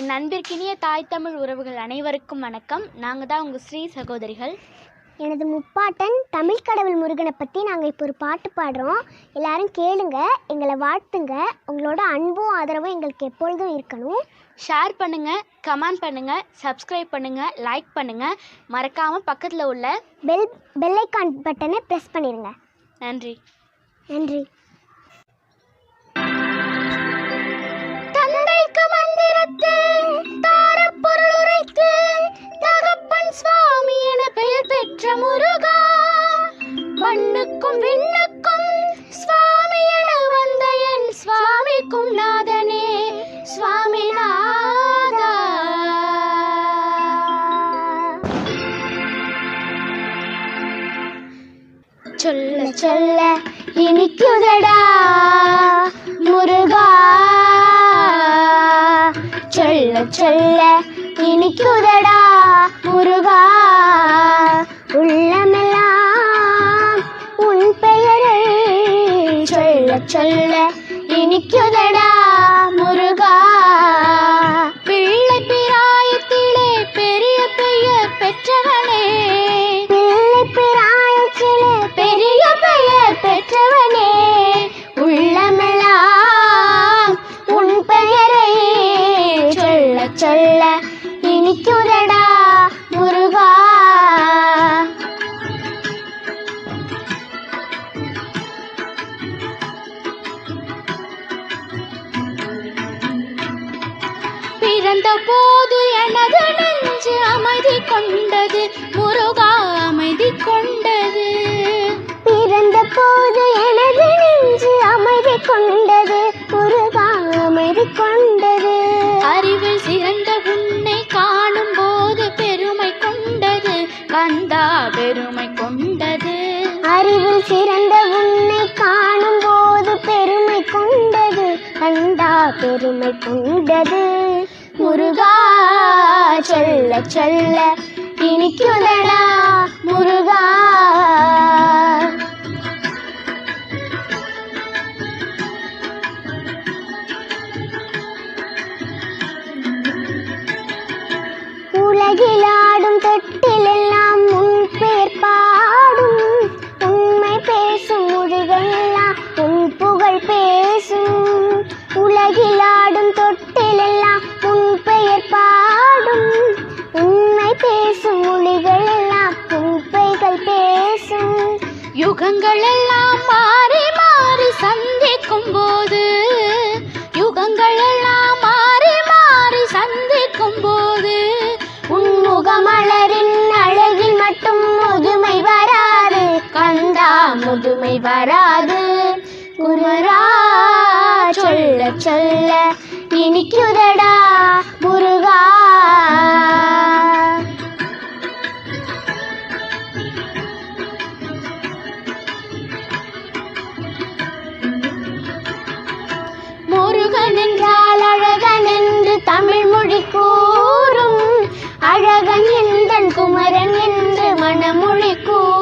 என் அன்பிற்கினிய தாய் தமிழ் உறவுகள் அனைவருக்கும் வணக்கம். நாங்கள் தான் உங்கள் ஸ்ரீ சகோதரிகள். எனது முப்பாட்டன் தமிழ் கடவுள் முருகனை பற்றி நாங்கள் இப்போ ஒரு பாட்டு பாடுறோம். எல்லாரும் கேளுங்க எங்களை வாழ்த்துங்க. உங்களோட அன்பும் ஆதரவும் எங்களுக்கு எப்பொழுதும் இருக்கணும். ஷேர் பண்ணுங்கள் கமெண்ட் பண்ணுங்கள் சப்ஸ்கிரைப் பண்ணுங்கள் லைக் பண்ணுங்கள் மறக்காமல் பக்கத்தில் உள்ள பெல் பெல்லைக்கான் பட்டனை ப்ரெஸ் பண்ணிடுங்க நன்றி. நன்றி. மந்திரத்து தாரப்பொருள் உரைத்து தகப்பன் சுவாமி என பெயர் பெற்ற முருகா. மண்ணுக்கும் விண்ணுக்கும் சுவாமி என வந்த என் சுவாமிக்கும் நாதனே சுவாமி நாதா. சொல்ல சொல்ல இனிக்குதடா. சொல்ல சொல்ல இனிக்குதடா முருகா. உள்ளமெல்லாம் உன் பெயரை சொல்ல சொல்ல இனிக்குதடா. சொல்ல இனிக்குதடா முருகா. பிறந்த போது எனது நெஞ்சு அமைதி கொண்டது முருகா. கொண்டது கண்டா பெருமை கொண்டது. முருகா சொல்ல சொல்ல இனிக்குதடா விளையாடும் தொட்டிலெல்லாம் உன் பெயர் பாடும். உண்மை பேசும் மொழிகள் எல்லாம் உண்மைகள் பேசும். யுகங்கள் எல்லாம் மாறி மாறி சந்திக்கும் போது யுகங்கள் எல்லாம் மாறி மாறி சந்திக்கும் போது உன் முகமலரின் அழகில் மட்டும் முதுமை வராது கந்தா முதுமை வராது. குமரா சொல்ல சொல்ல இனிக்குதடா முருகா. முருகன் என்றால் அழகன் என்று தமிழ் மொழி கூறும். அழகன் எந்தன் குமரன் என்று மணமொழி கூறும்.